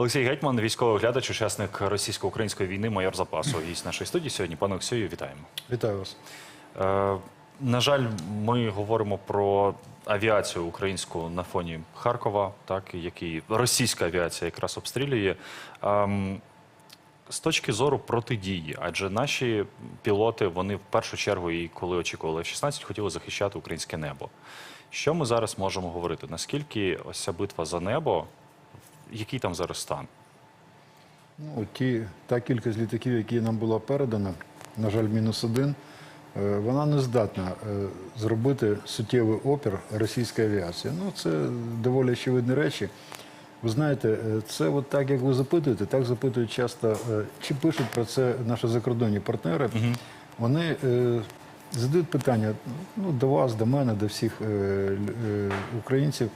Олексій Гетьман, військовий оглядач, учасник російсько-української війни, майор запасу. Гість нашої студії сьогодні. Пане Олексію, вітаємо. Вітаю вас. Е, на жаль, ми говоримо про авіацію українську на фоні Харкова, так який російська авіація якраз обстрілює. Ем, з точки зору протидії, адже наші пілоти вони в першу чергу, і коли очікували F-16, хотіли захищати українське небо. Що ми зараз можемо говорити? Наскільки ось ця битва за небо, який там зараз стан? Ну, ті, та кількість літаків, які нам була передана, на жаль, мінус один, е, вона не здатна е, зробити суттєвий опір російської авіації. Ну, це доволі очевидні речі. Ви знаєте, е, це от так, як ви запитуєте, так запитують часто, чи пишуть про це наші закордонні партнери. Вони е, задають питання ну, до вас, до мене, до всіх е, е, українців.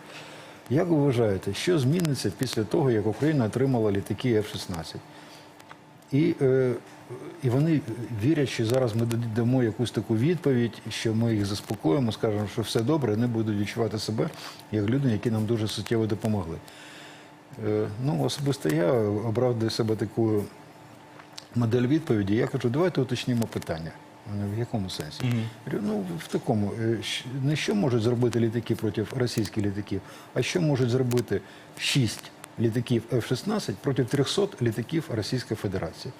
Як ви вважаєте, що зміниться після того, як Україна отримала літаки F-16? І, е, і вони вірять, що зараз ми дамо якусь таку відповідь, що ми їх заспокоїмо, скажемо, що все добре, вони будуть відчувати себе як люди, які нам дуже суттєво допомогли. Е, ну, особисто я обрав для себе таку модель відповіді. Я кажу, давайте уточнімо питання. Вони в якому сенсі? Говорю, Ну, в такому, е, не що можуть зробити літаки проти російських літаків, а що можуть зробити 6 літаків F-16 проти 300 літаків Російської Федерації.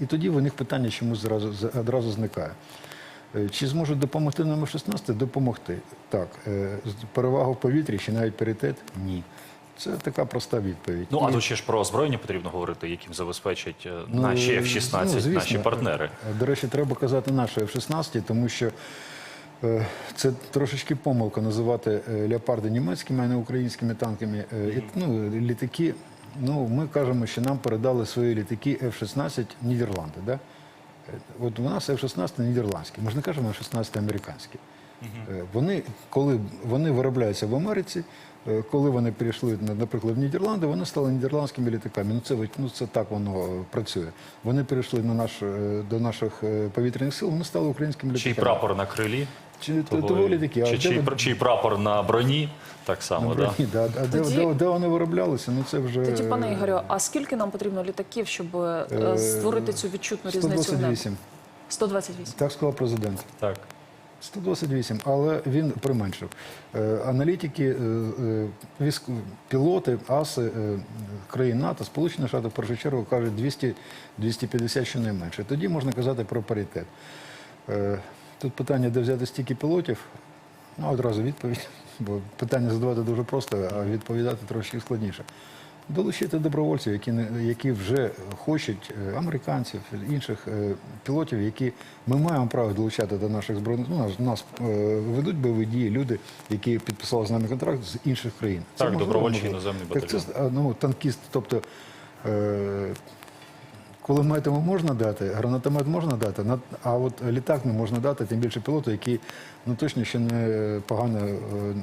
І тоді в них питання чомусь зразу, одразу зникає. Е, Чи зможуть допомогти нам F-16? Допомогти. Так. Е, Перевага в повітрі чи навіть паритет? Ні. Це така проста відповідь. Ну а тут ще ж про озброєння потрібно говорити, яким забезпечать е, Ну, наші ну, F-16, звісно. наші партнери. Е, До речі, треба казати наші F-16, тому що е, це трошечки помилка називати леопарди німецькими, а не українськими танками. Ну, літаки, ну, ми кажемо, що нам передали свої літаки F-16 Нідерланди. Да? От у нас F-16 нідерландські, ми ж не кажемо F-16 американські. Е, Вони, коли вони виробляються в Америці, е, коли вони перейшли, наприклад, в Нідерланди, вони стали нідерландськими літаками. Ну це, ну, це так воно е, працює. Вони перейшли на наш, до наших повітряних сил, вони стали українськими літаками. Чий прапор на крилі, Чи, того літаки, а чи де чий, ви- чий прапор на броні, так само, на да? броні, да. А де, Тоді- де, де вони вироблялися, ну це вже Тоді, пане Ігорю, а скільки нам потрібно літаків, щоб створити цю відчутну різницю 128. 128. Так сказав президент. Так. 128, але він применшив. Е, Аналітики, е, е, пілоти, аси країн НАТО, Сполучені Штати в першу чергу кажуть 200-250 щонайменше. Тоді можна казати про паритет. Тут питання, де взяти стільки пілотів. Ну, одразу відповідь, бо питання задавати дуже просто, а відповідати трошки складніше. Долучити добровольців, які, не- які вже хочуть е, американців, інших е, пілотів, які ми маємо право долучати до наших збройних. Ну, нас, нас е, ведуть бойові дії люди, які підписали з нами контракт з інших країн. Це Так, добровольчі іноземні батальйони. Так це ну, танкіст, тобто. Кулеметами можна дати, гранатомет можна дати, а от літак не можна дати, тим більше пілоту, які ну точно ще не погано е,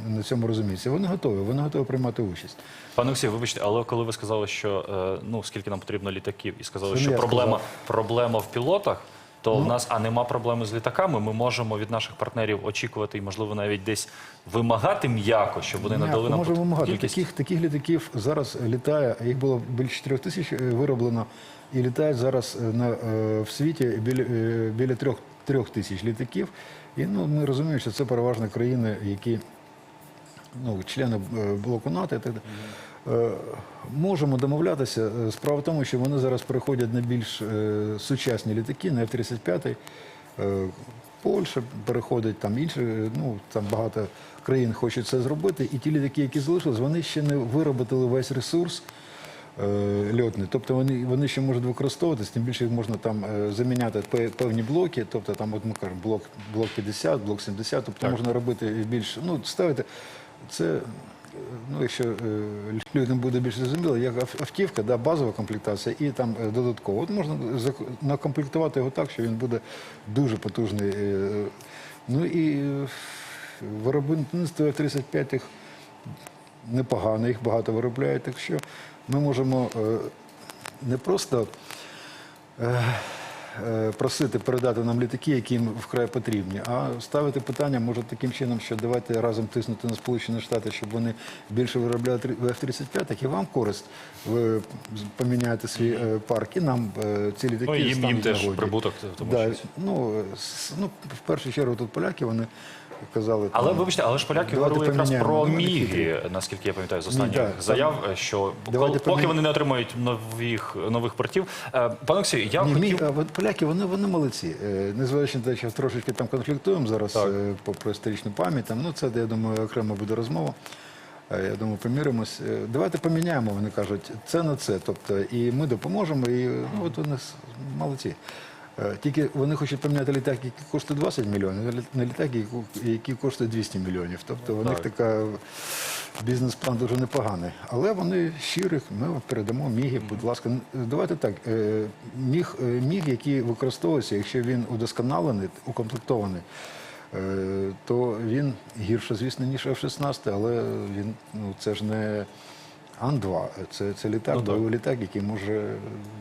на цьому розуміються. Вони готові, вони готові приймати участь. Пане Олексій, вибачте, але коли ви сказали, що е, ну скільки нам потрібно літаків, і сказали, що проблема. Ну. проблема в пілотах, то в нас а нема проблеми з літаками. Ми можемо від наших партнерів очікувати і, можливо, навіть десь вимагати м'яко, щоб вони М'яко надали нам може вимагати. кількість. Таких, таких літаків зараз літає, їх було більше 4 тисяч е, вироблено, і літають зараз е, на, е, в світі біля, е, біля 3, 3 тисяч літаків. І ну, ми розуміємо, що це переважно країни, які ну, члени блоку НАТО. і так далі. Можемо домовлятися. Справа в тому, що вони зараз переходять на більш сучасні літаки, на F-35. Е, Польща переходить, там інші, ну там багато країн хочуть це зробити. І ті літаки, які залишились, вони ще не виробили весь ресурс е, льотний. Тобто вони, вони ще можуть використовуватись, тим більше їх можна там е, заміняти певні блоки. Тобто там, от ми кажемо, блок, блок 50, блок 70, тобто можна робити більш, ну, ставити. Це, е, ну, якщо людям буде більш зрозуміло, як автівка, да, базова комплектація і там додатково. От можна накомплектувати його так, що він буде дуже потужний. Ну і виробництво F-35 їх непогано, їх багато виробляють. Так що ми можемо е, не просто е, е, просити передати нам літаки, які їм вкрай потрібні, а ставити питання може таким чином, що давайте разом тиснути на Сполучені Штати, щоб вони більше виробляли F-35, і вам користь. Ви поміняєте свій парк, і нам ці літаки Ну, їм, їм теж прибуток, тому Да, що. ну, ну, в першу чергу тут поляки, вони казали. Але там, вибачте, але ж поляки говорили якраз про Ну, міги, наскільки я пам'ятаю з останніх да, заяв, що коли- поки вони не отримають нових нових портів. Е, Пане Олексію, я Ні, хотів мі- поляки, вони, вони молодці. Е, Незважаючи на те, що трошечки там конфліктуємо зараз Так. е, по про історичну пам'ять, там, ну це, я думаю, окремо буде розмова. Я думаю, поміримось. Давайте поміняємо, вони кажуть, це на це. Тобто, і ми допоможемо, і ну, от вони с- молодці. Е, Тільки вони хочуть поміняти літак, який коштує 20 мільйонів, на лі- на літак, який- коштує 200 мільйонів. Тобто у них така бізнес-план дуже непоганий. Але вони щирих, ми передамо міги, будь ласка. Давайте так. е, Міг, е, міг, який використовується, якщо він удосконалений, укомплектований, то він гірше, звісно, ніж F-16, але він ну це ж не Ан-2, це, це літак, Ну, бойовий літак, який може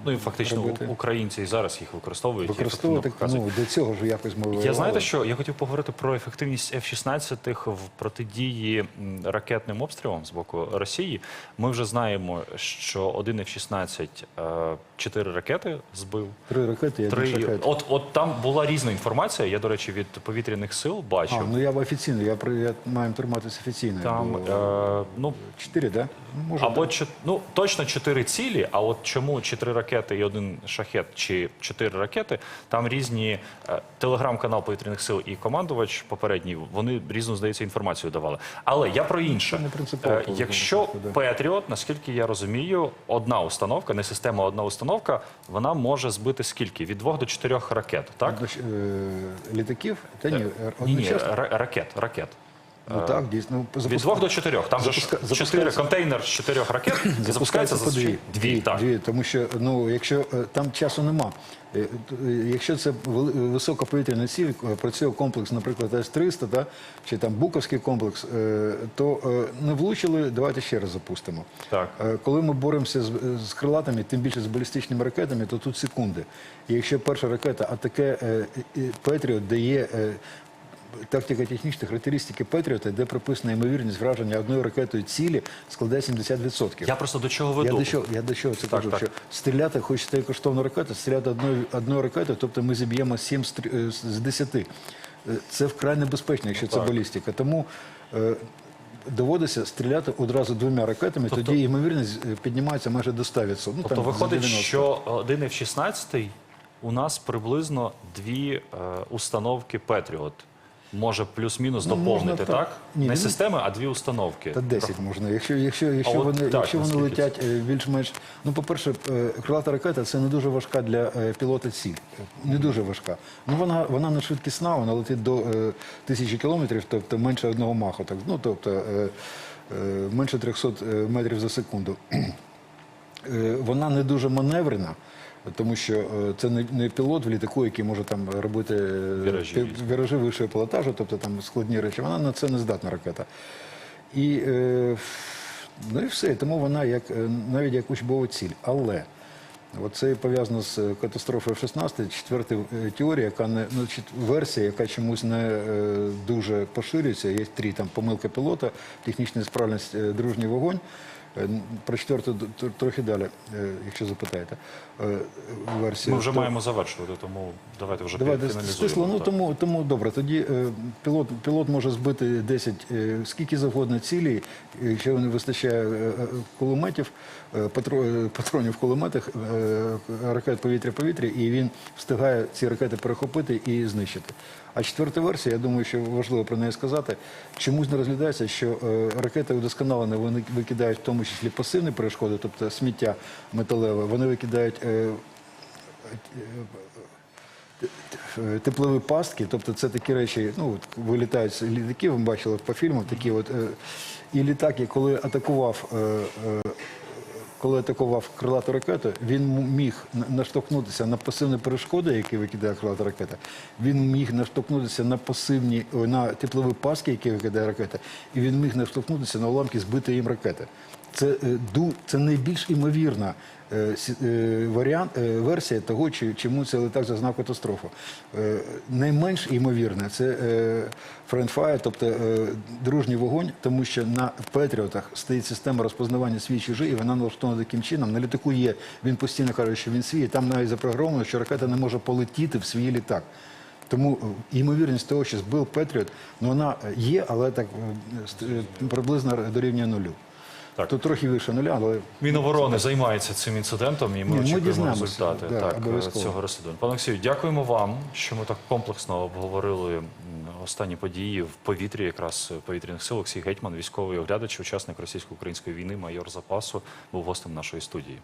ну і фактично робити. українці і зараз їх використовують. використовувати. Ну, до цього ж якось ми Я знаєте, що я хотів поговорити про ефективність F-16 в протидії ракетним обстрілам з боку Росії. Ми вже знаємо, що один F-16 е, чотири ракети збив. Три ракети, я Три от, от там була різна інформація. Я, до речі, від повітряних сил бачив. А, ну я офіційно, я, при- я маємо триматися офіційно. Там бо- е, ну Чотири, да? Ну, може, або ну точно чотири цілі. А от чому чотири ракети і один шахет, чи чотири ракети? Там різні е, телеграм-канал повітряних сил і командувач попередній. Вони різну здається інформацію давали. Але я про інше. Не Е, Якщо. Петріот, наскільки я розумію, одна установка, не система, а одна установка, вона може збити скільки? Від двох до чотирьох ракет, так? Одноч- е, літаків? Та ні, е, Ні, ні, одночасно. ра- ракет, ракет. Ну так, дійсно. Ну, Від двох до чотирьох. Там же ж запуска- чотири запускається- контейнер з чотирьох ракет і запускається по дві. дві. Так. дві. Тому що ну, якщо е, там часу нема. Е, т- е, Якщо це вели- висока повітряна ціль, е, працює комплекс, наприклад, С-300, да, чи там Буковський комплекс, е, то е, не влучили, давайте ще раз запустимо. Так. Е, Коли ми боремося з, з крилатами, тим більше з балістичними ракетами, то тут секунди. І якщо перша ракета, а таке е, е, Петріот дає е, тактико-технічні характеристики Петріота, де прописана ймовірність враження одною ракетою цілі, складає 70%. Я просто до чого Я до чого, я до чого це Так, кажу, так. що стріляти, хоч це і коштовна ракета, стріляти одною, одною ракетою, тобто ми зіб'ємо 7 з трі- е, з 10. Е, Це вкрай небезпечно, якщо це балістика. Тому е, доводиться стріляти одразу двома ракетами, Тобто- тоді ймовірність е, піднімається майже до 100%. Ну, Тобто там, виходить, що один F-16 у нас приблизно дві е, установки Петріот. Може плюс-мінус Ну, можна доповнити, так. так? Ні, Не ну, системи, а дві установки. Та 10 можна. Якщо, якщо, якщо, от вони, так, якщо вони наскільки летять е, більш-менш. Ну, по-перше, е, крилата ракета це не дуже важка для е, пілота ціль. Не дуже важка. Ну, вона, вона не швидкісна, вона летить до е, тисячі кілометрів, тобто менше одного маху. Так, ну, тобто е, е, менше 300 метрів за секунду. Е, Вона не дуже маневрена. Тому що е, це не, пілот в літаку, який може там робити е, Віражі віражі вищого пілотажу, тобто там складні речі. Вона на це не здатна ракета. І, е, ну і все. Тому вона як, навіть як учбова ціль. Але це пов'язано з катастрофою F-16, четверта теорія, яка не ну, чет- версія, яка чомусь не дуже поширюється. Є три там помилка пілота, технічна справність, дружній вогонь. Е, Про четверту трохи далі, е, якщо запитаєте. е, Версію. Ми вже То- маємо завершувати, тому давайте вже Давайте стисло. Ну тому, тому добре. Тоді пілот, пілот може збити 10, е, скільки завгодно цілей, якщо не вистачає кулеметів, патро, патронів в кулеметах, ракет повітря-повітря, і він встигає ці ракети перехопити і знищити. А четверта версія, я думаю, що важливо про неї сказати, чомусь не розглядається, що е, ракети удосконалені, вони викидають в тому числі пасивні перешкоди, тобто сміття металеве, вони викидають. е, е, теплові пастки, тобто це такі речі, ну вилітають з літаків, ми бачили по фільмах такі от. І літак, коли атакував, коли атакував крилату ракету, він міг наштовхнутися на пасивні перешкоди, які викидає крилата ракета. Він міг наштовхнутися на пасивні на теплові паски, які викидає ракета, і він міг наштовхнутися на уламки збитої їм ракети. Це, е, це найбільш імовірна е, е, варіант, версія того, чому цей літак зазнав катастрофу. Найменш імовірне це френдфайр, тобто дружній вогонь, тому що на Петріотах стоїть система розпознавання свій чужий, і вона налаштована таким чином. На літаку є, він постійно каже, що він свій, і там навіть запрограмовано, що ракета не може полетіти в свій літак. Тому ймовірність того, що збив Петріот, ну вона є, але так приблизно дорівнює нулю. Так. Тут трохи вище нуля, але Міноборони займається цим інцидентом, і ми Ні, ми очікуємо дізнаємося, результати да, так, обов'язково. цього розслідування. Пане Олексію, дякуємо вам, що ми так комплексно обговорили останні події в повітрі, якраз повітряних сил. Олексій Гетьман, військовий оглядач, учасник російсько-української війни, майор запасу, був гостем нашої студії.